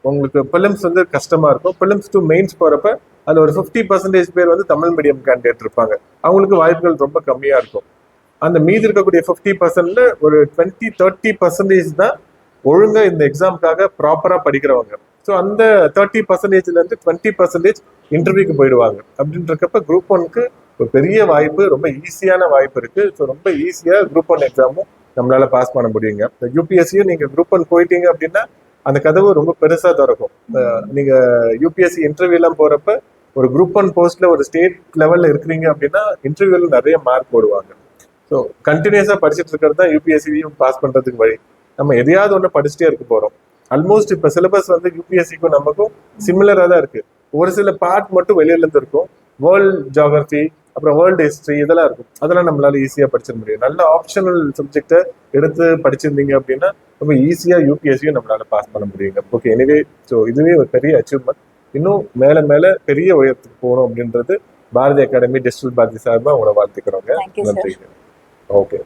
உங்களுக்கு பிலிம்ஸ் வந்து கஷ்டமாக இருக்கும். பிலிம்ஸ் டு மெயின்ஸ் போகிறப்ப அதில் ஒரு ஃபிஃப்டி பர்சன்டேஜ் பேர் வந்து தமிழ் மீடியம் கேண்டிடேட் இருப்பாங்க. அவங்களுக்கு வாய்ப்புகள் ரொம்ப கம்மியாக இருக்கும். அந்த மீதி இருக்கக்கூடிய ஃபிஃப்டி பர்சன்ட்ல ஒரு டுவெண்ட்டி தேர்ட்டி பர்சன்டேஜ் தான் ஒழுங்காக இந்த எக்ஸாமுக்காக ப்ராப்பராக படிக்கிறவங்க. ஸோ அந்த தேர்ட்டி பர்சன்டேஜ்லேருந்து டுவெண்ட்டி பர்சன்டேஜ் இன்டர்வியூக்கு போயிடுவாங்க. அப்படின்றக்கப்ப குரூப் ஒன்க்கு ஒரு பெரிய வாய்ப்பு ரொம்ப ஈஸியான வாய்ப்பு இருக்குது ஸோ ரொம்ப ஈஸியாக குரூப் ஒன் எக்ஸாமும் நம்மளால் பாஸ் பண்ண முடியுங்க. யூபிஎஸ்சியும் நீங்கள் குரூப் ஒன் போயிட்டீங்க அப்படின்னா அந்த கதவு ரொம்ப பெருசாக திறக்கும். நீங்கள் யூபிஎஸ்சி இன்டர்வியூலாம் போகிறப்ப ஒரு குரூப் ஒன் போஸ்ட்ல ஒரு ஸ்டேட் லெவல்ல இருக்கிறீங்க அப்படின்னா இன்டர்வியூல நிறைய மார்க் போடுவாங்க. ஸோ கண்டினியூஸா படிச்சுட்டு இருக்கிறது தான் யூபிஎஸ்சியும் பாஸ் பண்றதுக்கு வழி. நம்ம எதையாவது ஒன்று படிச்சுட்டே இருக்க போறோம். ஆல்மோஸ்ட் இப்போ சிலபஸ் வந்து யூபிஎஸ்சிக்கும் நமக்கும் சிமிலராக தான் இருக்கு. ஒரு சில பார்ட் மட்டும் வெளியிலேருந்து இருக்கும். வேர்ல்ட் ஜியாகிரபி அப்புறம் வேர்ல்டு ஹிஸ்ட்ரி இதெல்லாம் இருக்கும். அதெல்லாம் நம்மளால ஈஸியாக படிச்சிட முடியும். நல்ல ஆப்ஷனல் சப்ஜெக்டை எடுத்து படிச்சிருந்தீங்க அப்படின்னா ரொம்ப ஈஸியாக யூபிஎஸ்சியும் நம்மளால பாஸ் பண்ண முடியுங்க. ஓகே எனிவே ஸோ இதுவே ஒரு பெரிய அச்சீவ்மெண்ட் இன்னும் மேல மேல பெரிய உயரத்துக்கு போகணும் அப்படின்றது பாரதி அகாடமி டிஜிட்டல் பாரதி சார்பா உங்களை வாழ்த்துக்கிறோங்க. நன்றி ஓகே.